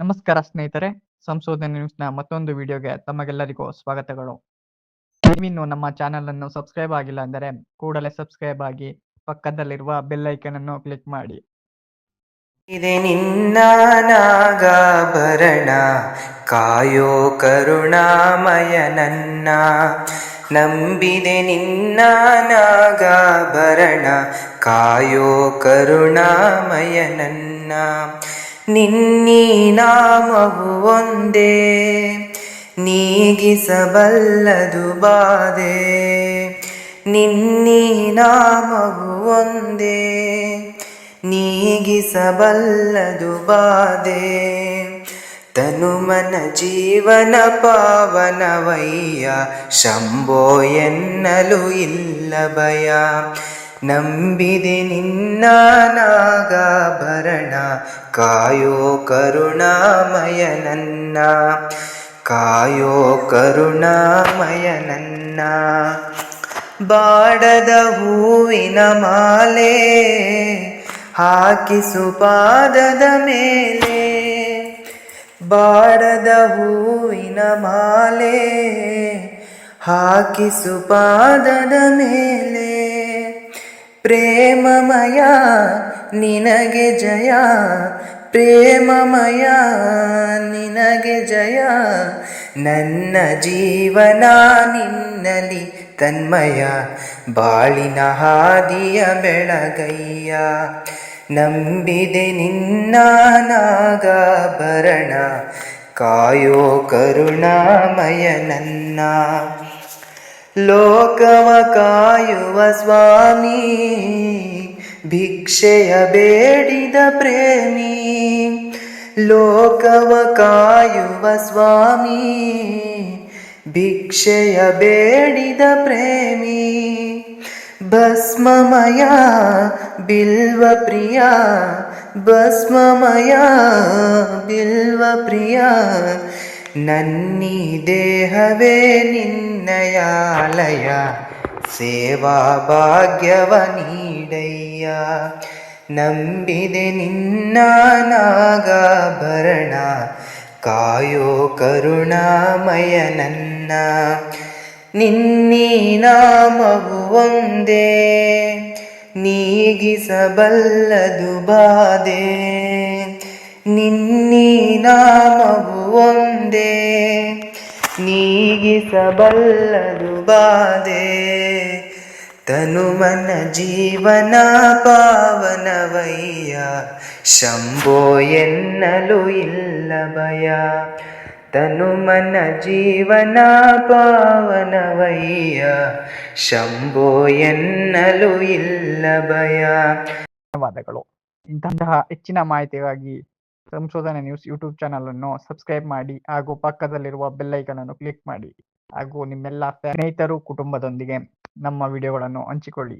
ನಮಸ್ಕಾರ ಸ್ನೇಹಿತರೆ, ಸಂಶೋಧನೆ ನ ಮತ್ತೊಂದು ವಿಡಿಯೋಗೆ ತಮಗೆಲ್ಲರಿಗೂ ಸ್ವಾಗತಗಳು. ನೀವಿನ್ನು ನಮ್ಮ ಚಾನೆಲ್ ಅನ್ನು ಸಬ್ಸ್ಕ್ರೈಬ್ ಆಗಿಲ್ಲ ಅಂದರೆ ಕೂಡಲೇ ಸಬ್ಸ್ಕ್ರೈಬ್ ಆಗಿ ಪಕ್ಕದಲ್ಲಿರುವ ಬೆಲ್ ಐಕನ್ ಅನ್ನು ಕ್ಲಿಕ್ ಮಾಡಿ. ಇದೆ ನಿನ್ನ ಕಾಯೋ ಕರುಣಾಮಯ ನನ್ನ. ನಂಬಿದೆ ನಿನ್ನ ನಾಗಾಭರಣ, ಕಾಯೋ ಕರುಣಾಮಯ ನನ್ನ. ನಿನ್ನೀ ನಾಮವು ಒಂದೇ, ನೀಗಿಸಬಲ್ಲದು ಬಾಧೆ. ನಿನ್ನೀ ನಾಮವು ಒಂದೇ, ನೀಗಿಸಬಲ್ಲದು ಬಾಧೆ. ತನುಮನ ಜೀವನ ಪಾವನವಯ್ಯ ಶಂಭೋ ಎನ್ನಲು ಇಲ್ಲ ಭಯ. ನಂಬಿದೆ ನಿನ್ನ ನಾಗಾಭರಣ ಕಾಯೋ ಕರುಣಾಮಯ ನನ್ನ. ಕಾಯೋ ಕರುಣಾಮಯ ನನ್ನ. ಬಾಡದ ಹೂವಿನ ಮಾಲೆ ಹಾಕಿಸು ಪಾದದ ಮೇಲೆ. ಬಾಡದ ಹೂವಿನ ಮಾಲೆ ಹಾಕಿಸು ಪಾದದ ಮೇಲೆ. ಪ್ರೇಮಮಯ, ನಿನಗೆ ಜಯ. ಪ್ರೇಮಮಯ, ನಿನಗೆ ಜಯ. ನನ್ನ ಜೀವನ ನಿನ್ನಲಿ ತನ್ಮಯ. ಬಾಳಿನ ಹಾದಿಯ ಬೆಳಗಯ್ಯ. ನಂಬಿದೆ ನಿನ್ನ ನಾಗಾಭರಣ ಕಾಯೋ ಕರುಣಾಮಯ ನನ್ನ. ಲೋಕವ ಕಾಯುವ ಸ್ವಾಮಿ ಭಿಕ್ಷೆಯ ಬೇಡಿದ ಪ್ರೇಮಿ ಲೋಕವ ಕಾಯುವ ಸ್ವಾಮಿ ಭಿಕ್ಷೆಯ ಬೇಡಿದ ಪ್ರೇಮಿ ಭಸ್ಮಮಯ ಬಿಲ್ವ ಪ್ರಿಯ ಭಸ್ಮಮಯ ಬಿಲ್ವ ಪ್ರಿಯ ನನ್ನೀ ದೇಹವೇ ನಿನ್ನಯಾಲಯ ಸೇವಾ ಭಾಗ್ಯವ ನೀಡಯ್ಯ. ನಂಬಿದೆ ನಿನ್ನ ನಾಗಾಭರಣ, ಕಾಯೋ ಕರುಣಾಮಯ ನನ್ನ. ನಿನ್ನೀ ನಾಮವು ಒಂದೇ, ನೀಗಿಸಬಲ್ಲದು ಬಾಧೆ. ನಿನ್ನೀ ನಾಮವು ನೀಗಿಸಬಲ್ಲದು ಬಾಧೆ. ತನುಮನ ಜೀವನ ಪಾವನವಯ್ಯ. ಶಂಭೋ ಎನ್ನಲು ಇಲ್ಲ ಭಯ. ತನುಮನ ಜೀವನ ಪಾವನವಯ್ಯ. ಶಂಭೋ ಎನ್ನಲು ಇಲ್ಲ ಭಯ. ಧನ್ಯವಾದಗಳು. ಇಂತಹ ಹೆಚ್ಚಿನ ಮಾಹಿತಿಗಾಗಿ ಸಂಶೋಧನೆ ನ್ಯೂಸ್ ಯೂಟ್ಯೂಬ್ ಚಾನಲ್ ಅನ್ನು ಸಬ್ಸ್ಕ್ರೈಬ್ ಮಾಡಿ ಹಾಗೂ ಪಕ್ಕದಲ್ಲಿರುವ ಬೆಲ್ ಐಕನ್ ಅನ್ನು ಕ್ಲಿಕ್ ಮಾಡಿ ಹಾಗೂ ನಿಮ್ಮೆಲ್ಲ ಸ್ನೇಹಿತರು ಕುಟುಂಬದೊಂದಿಗೆ ನಮ್ಮ ವಿಡಿಯೋಗಳನ್ನು ಹಂಚಿಕೊಳ್ಳಿ.